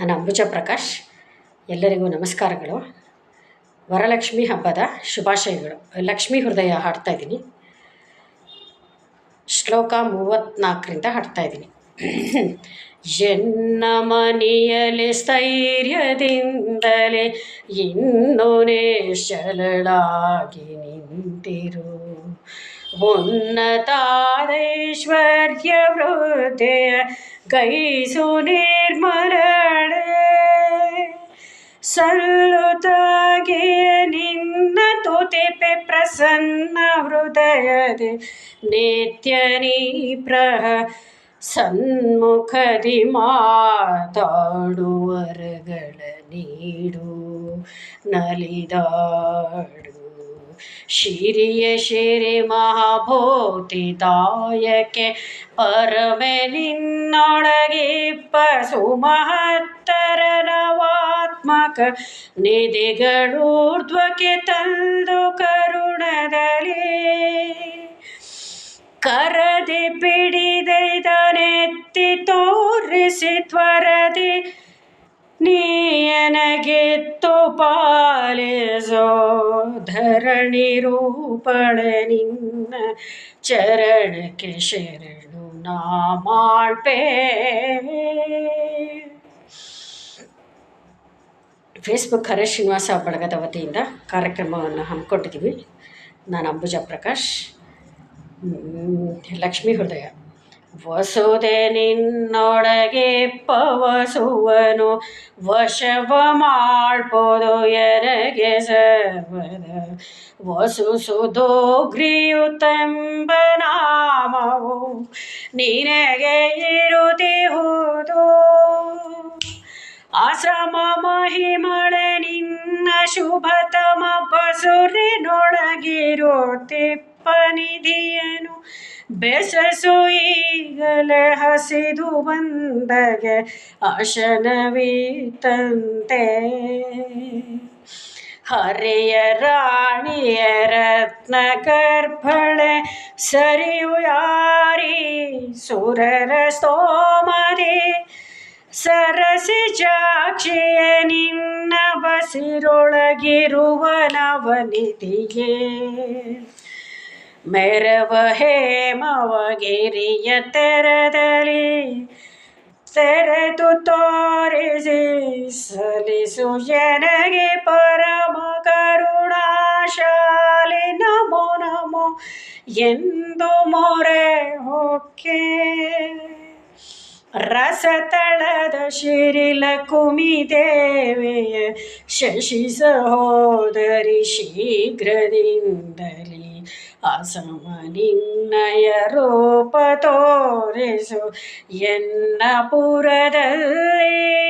ನಾನು ಅಮೃಜ ಪ್ರಕಾಶ್. ಎಲ್ಲರಿಗೂ ನಮಸ್ಕಾರಗಳು. ವರಲಕ್ಷ್ಮಿ ಹಬ್ಬದ ಶುಭಾಶಯಗಳು. ಲಕ್ಷ್ಮೀ ಹೃದಯ ಹಾಡ್ತಾ ಇದ್ದೀನಿ. ಶ್ಲೋಕ ಮೂವತ್ನಾಲ್ಕರಿಂದ ಹಾಡ್ತಾ ಇದ್ದೀನಿ. ಎನ್ನ ಮನೆಯಲ್ಲಿ ಸ್ಥೈರ್ಯದಿಂದಲೇ ಇನ್ನೂ ನಿಶ್ಚಲಳಾಗಿ ನಿಂತಿರು. ಉನ್ನತಾದೈಶ್ವರ್ಯ ವೃದ್ಧೆಯ ಗೈಸು ನಿರ್ಮಲಳೆ ಸಲ್ಲುತ್ತಾಗೆ ನಿನ್ನ ತುತಿಪೆ ಪ್ರಸನ್ನ ಹೃದಯದೆ ನಿತ್ಯ ನೀ ಪ್ರಹ ಸನ್ಮುಖದಿ ಮಾತಾಡುವರಗಳ ನೀಡು ನಲಿದಾಡು ಶಿರಿಯ ಶಿರಿ ಮಹಾಭೂತಿದಾಯಕೆ ಪರಮೆ ನಿನ್ನೊಳಗಿಪ್ಪ ಸುಮಹತ್ತರ ನವಾತ್ಮಕ ನಿಧಿಗಳೂರ್ಧ್ವಕ್ಕೆ ತಂದು ಕರುಣದಲ್ಲಿ. ಕರದಿ ಪಿಡಿದೈದನೆತ್ತಿ ತೋರಿಸಿ ತ್ವರದಿ ನೀಯನಗೆತ್ತು ಪಾಲಿಸೋ ಧರಣಿ ರೂಪಳೆ ನಿನ್ನ ಚರಣಕ್ಕೆ ಶರಣು ನಾ ಮಾಡ್ಪೇ. ಫೇಸ್ಬುಕ್ ಹರೇ ಶ್ರೀನಿವಾಸ ಬಳಗದ ವತಿಯಿಂದ ಕಾರ್ಯಕ್ರಮವನ್ನು ಹಮ್ಮಿಕೊಂಡಿದ್ದೀವಿ ನಾನು ಅಂಬುಜಾ ಪ್ರಕಾಶ್. ಲಕ್ಷ್ಮೀ ಹೃದಯ. ವಸುದೆ ನಿನ್ನೊಳಗೆ ಪವಸುವನು, ವಶವ ಮಾಡ್ಬೋದು ಎರಗೆ ಸರ್ವದ ವಸು ಸುಧೋಗ್ರಿಯುತೆಂಬ ನಾಮವು ನಿನಗೆ ಇರುದಿಹುದು ಆಶ್ರಮ ಮಹಿಮಳೆ ನಿನ್ನ ಶುಭತಮ, ಬಸುರಿನೊಳಗಿರೋ ತಿಪ್ಪನಿಧಿಯನು ಬೆಸಸು ಈಗಲೇ ಹಸಿದು ಬಂದಗೆ ಅಶನವೀತಂತೆ ಹರಿಯ ರಾಣಿಯ ರತ್ನ ಗರ್ಭಳೆ ಸರಿಯು ಯಾರಿ? ಸುರರ ಸ್ತೋಮದಿ ಸರಸಿ ಜಾಕ್ಷಿಯ ನಿನ್ನ ಬಸಿರೊಳಗಿರುವ ನವನಿಧಿಯೇ ಮೆರವ ಹೇಮವಗಿರಿಯ ತೆರದಲ್ಲಿ ತೆರೆದು ತೋರಿಸಿ ಸಲಿಸು ಜನಗೆ ಪರಮ ಕರುಣಾಶಾಲಿ. ನಮೋ ನಮೋ ಎಂದು ಮೊರೆ ಹೊಕ್ಕೆ. ರಸತಳದ ಶಿರಿಲ ಕುಮಿದೇವೆಯ ಶಶಿ ಸಹೋದರಿ ಶೀಘ್ರದಿಂದಲೇ ಅಸಮ ನಿನ್ನಯ ರೂಪ ತೋರಿಸು ಎನ್ನ ಪುರದಲ್ಲಿ.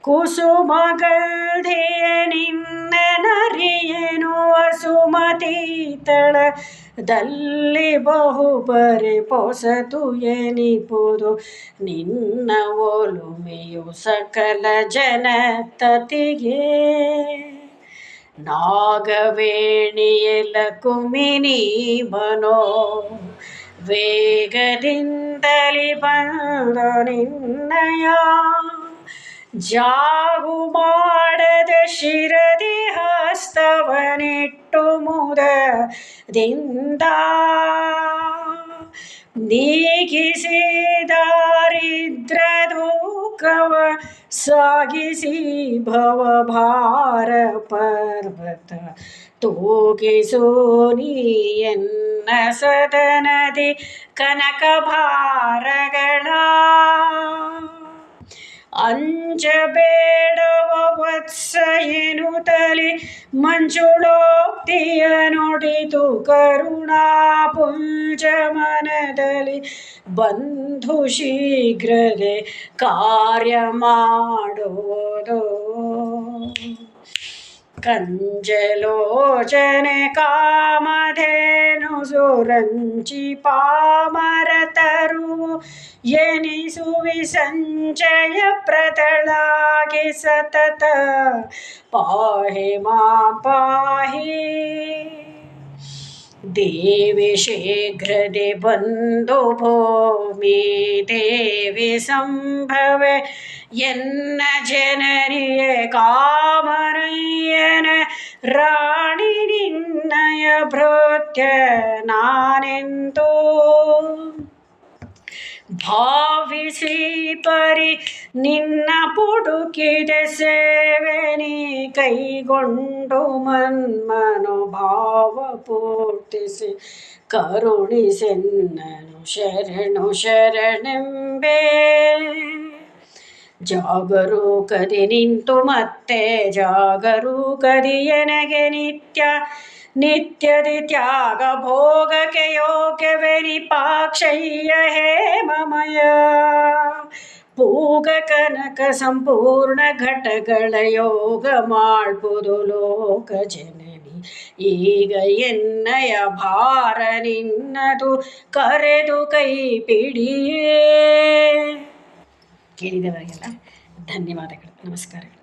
ಕುಸುಮಗಲ್ಧೆಯ ನಿನ್ನ ನರಿಯನು ಸುಮತೀತಳದಲ್ಲಿ ಬಹುಬರೆ ಪೊಸತು ಎನಿಪುದು ನಿನ್ನ ಒಲುಮೆಯು ಸಕಲ ಜನತತಿಗೆ. ನಾಗವೇಣಿಯಲ ಕುಮಿನಿ ಮನೋ ವೇಗದಿಂದಲಿ ಬಂದ ನಿನ್ನಯ ಜಾಗು ಮಾಡದ ಶಿರದಿ ಹಸ್ತವನಿಟ್ಟು ಮುದದಿಂದ ನೀಗಿಸಿ ಸಾಗಿಸಿ ಭವಭಾರ ಪರ್ವತ ತೂಗಿಸು ನೀಯನ್ನ ಸದನದಿ ಕನಕ ಭಾರಗಳ ಅಂಜಬೇಡವ ವತ್ಸ ಎನ್ನುತ್ತಲೇ ಮಂಜುಳೋಕ್ತಿಯ ನುಡಿದು ಕರುಣಾ ಮನದಲ್ಲಿ. ಬಂಧು ಶೀಘ್ರದೆ ಕಾರ್ಯ ಮಾಡುವುದು. ಕಂಜಲೋಚನೆ ಕಾಮಧೇನು ಸುರಂಚಿ ಪಾಮರತರು ಎನಿಸುವಿ ಸಂಜಯ ಪ್ರತಳಾಗಿ ಸತತ ಪಾಹಿ ಮಾ ಪಾಹಿ ದೇವಿ ಶೀಘ್ರದೆ ಬಂದು ಭೂಮಿ ದೇವಿ ಸಂಭವ ಎನ್ನ ಜನರಿಯ ಕಾಮರಯ್ಯನ ರಾಣಿ ನಿನ್ನಯ ಭೃತ್ಯ ನಾನೆಂತೂ ಪರಿ ನಿನ್ನ ಪುಡುಕಿದ ಸೇವೆನಿ ಕೈಗೊಂಡು ಮನ್ಮನು ಭಾವ ಪೂರ್ತಿಸಿ. ಕರುಣಿಸೆನ್ನನು ಶರಣು ಶರಣೆಂಬೆ ಜಾಗರೂಕದಿ ನಿಂತು ಮತ್ತೆ ಜಾಗರೂಕದಿ ಎನಗೆ ನಿತ್ಯ, ನಿತ್ಯದಿ ತ್ಯಾಗ ಭೋಗಕ್ಕೆ ವೆರಿ ನಿಪಾಕ್ಷಯ್ಯ ಹೇಮಮಯ ಪೂಗ ಕನಕ ಸಂಪೂರ್ಣ ಘಟಗಳ ಯೋಗ ಮಾಡ್ಬೋದು ಲೋಕ ಜನನಿ. ಈಗ ಎನ್ನಯ ಭಾರ ನಿನ್ನದು, ಕರೆದು ಕೈ ಪಿಡಿಯೇ. ಕೇಳಿದವರಿಗೆಲ್ಲ ಧನ್ಯವಾದಗಳು. ನಮಸ್ಕಾರಗಳು.